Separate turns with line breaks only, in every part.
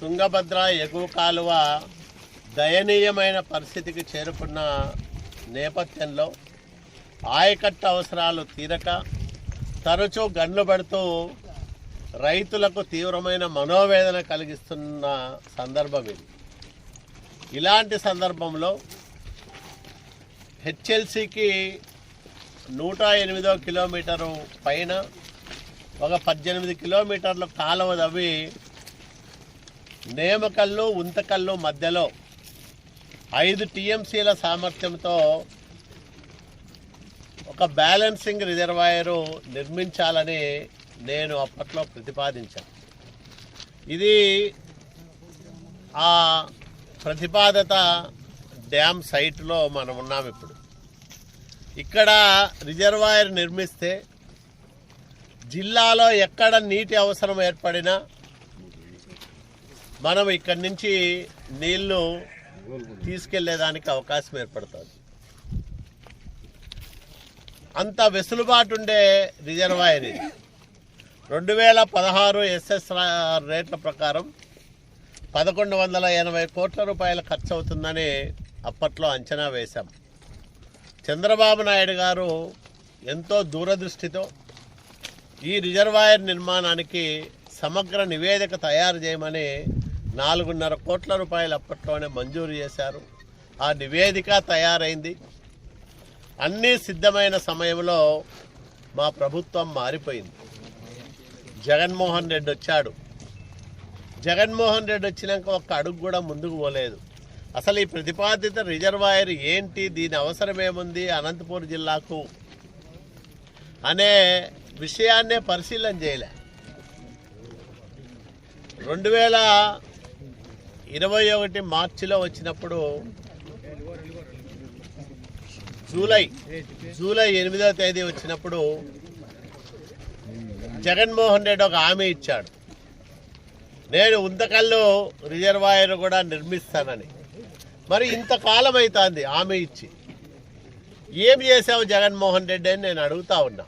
తుంగభద్ర ఎగువ కాలువ దయనీయమైన పరిస్థితికి చేరుకున్న నేపథ్యంలో ఆయకట్ట అవసరాలు తీరక తరచూ గండ్లు పడుతూ రైతులకు తీవ్రమైన మనోవేదన కలిగిస్తున్న సందర్భం ఇది. ఇలాంటి సందర్భంలో హెచ్ఎల్సికి నూట ఎనిమిదో కిలోమీటరు పైన ఒక పద్దెనిమిది కిలోమీటర్ల కాలువ తవ్వి నేమకల్లు ఉంతకల్లు మధ్యలో ఐదు టీఎంసీల సామర్థ్యంతో ఒక బ్యాలెన్సింగ్ రిజర్వాయరు నిర్మించాలని నేను అప్పట్లో ప్రతిపాదించాను. ఇది ఆ ప్రతిపాదత డ్యామ్ సైట్లో మనం ఉన్నాం ఇప్పుడు. ఇక్కడ రిజర్వాయర్ నిర్మిస్తే జిల్లాలో ఎక్కడ నీటి అవసరం ఏర్పడినా మనం ఇక్కడి నుంచి నీళ్ళు తీసుకెళ్ళేదానికి అవకాశం ఏర్పడుతుంది. అంత వెసులుబాటు ఉండే రిజర్వాయర్ ఇది రెండు వేల పదహారు ఎస్ఎస్ రేట్ల ప్రకారం పదకొండు వందల ఎనభై కోట్ల రూపాయల ఖర్చు అవుతుందని అప్పట్లో అంచనా వేశాం. చంద్రబాబు నాయుడు గారు ఎంతో దూరదృష్టితో ఈ రిజర్వాయర్ నిర్మాణానికి సమగ్ర నివేదిక తయారు చేయమని నాలుగున్నర కోట్ల రూపాయలు అప్పట్లోనే మంజూరు చేశారు. ఆ నివేదిక తయారైంది. అన్నీ సిద్ధమైన సమయంలో మా ప్రభుత్వం మారిపోయింది. జగన్మోహన్ రెడ్డి వచ్చాడు. జగన్మోహన్ రెడ్డి వచ్చినాక ఒక్క అడుగు కూడా ముందుకు పోలేదు. అసలు ఈ ప్రతిపాదిత రిజర్వాయర్ ఏంటి? దీని అవసరం ఏముంది? అనంతపూర్ జిల్లాకు అనే విషయాన్నే పరిశీలన చేయలే. రెండు వేల ఇరవై ఒకటి మార్చిలో వచ్చినప్పుడు జూలై జూలై ఎనిమిదవ తేదీ వచ్చినప్పుడు జగన్మోహన్ రెడ్డి ఒక హామీ ఇచ్చాడు. నేను ఉంతకల్లో రిజర్వాయర్ కూడా నిర్మిస్తానని. మరి ఇంతకాలం అవుతుంది హామీ ఇచ్చి. ఏం చేసావు జగన్మోహన్ రెడ్డి అని నేను అడుగుతా ఉన్నా.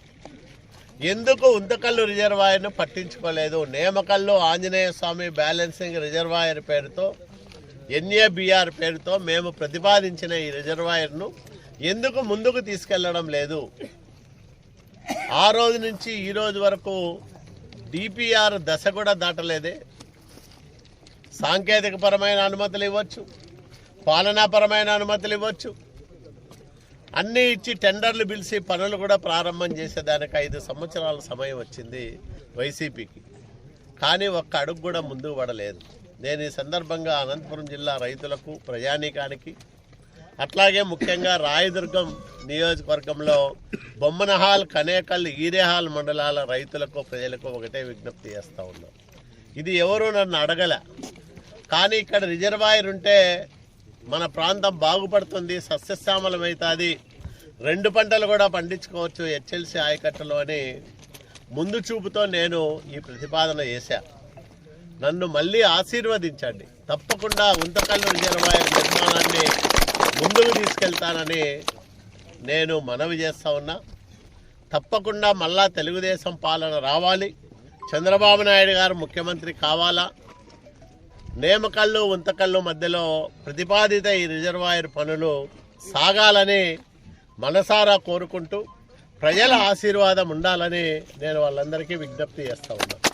ఎందుకు ఉంతకల్లు రిజర్వాయర్ను పట్టించుకోలేదు? నేమకల్లు ఆంజనేయ స్వామి బ్యాలెన్సింగ్ రిజర్వాయర్ పేరుతో ఎన్ఏబిఆర్ పేరుతో మేము ప్రతిపాదించిన ఈ రిజర్వాయర్ను ఎందుకు ముందుకు తీసుకెళ్ళడం లేదు? ఆ రోజు నుంచి ఈ రోజు వరకు డిపిఆర్ దశ కూడా దాటలేదే. సాంకేతికపరమైన అనుమతులు ఇవ్వచ్చు పాలనాపరమైన అనుమతులు ఇవ్వచ్చు అన్నీ ఇచ్చి టెండర్లు పిలిచి పనులు కూడా ప్రారంభం చేసేదానికి ఐదు సంవత్సరాల సమయం వచ్చింది వైసీపీకి. కానీ ఒక్క అడుగు కూడా ముందుకు పడలేదు. నేను ఈ సందర్భంగా అనంతపురం జిల్లా రైతులకు ప్రజానీకానికి అట్లాగే ముఖ్యంగా రాయదుర్గం నియోజకవర్గంలో బొమ్మనహాల్ కనేకల్ ఈరేహాల్ మండలాల రైతులకు ప్రజలకు ఒకటే విజ్ఞప్తి చేస్తూ ఉన్నాం. ఇది ఎవరు నన్ను అడగల. కానీ ఇక్కడ రిజర్వాయర్ ఉంటే మన ప్రాంతం బాగుపడుతుంది సస్యశ్యామలమవుతుంది. రెండు పంటలు కూడా పండించుకోవచ్చు హెచ్ఎల్సి ఆయకట్టలోని ముందు చూపుతో నేను ఈ ప్రతిపాదన చేశా. నన్ను మళ్ళీ ఆశీర్వదించండి. తప్పకుండా ఉంతకల్లు రిజర్వాయర్ నిర్మాణాన్ని ముందుకు తీసుకెళ్తానని నేను మనవి చేస్తా ఉన్నా. తప్పకుండా మళ్ళా తెలుగుదేశం పాలన రావాలి. చంద్రబాబు నాయుడు గారు ముఖ్యమంత్రి కావాలా? నేమకల్లు ఉంతకల్లు మధ్యలో ప్రతిపాదిత ఈ రిజర్వాయర్ పనులు సాగాలని మనసారా కోరుకుంటూ ప్రజల ఆశీర్వాదం ఉండాలని నేను వాళ్ళందరికీ విజ్ఞప్తి చేస్తా ఉన్నాను.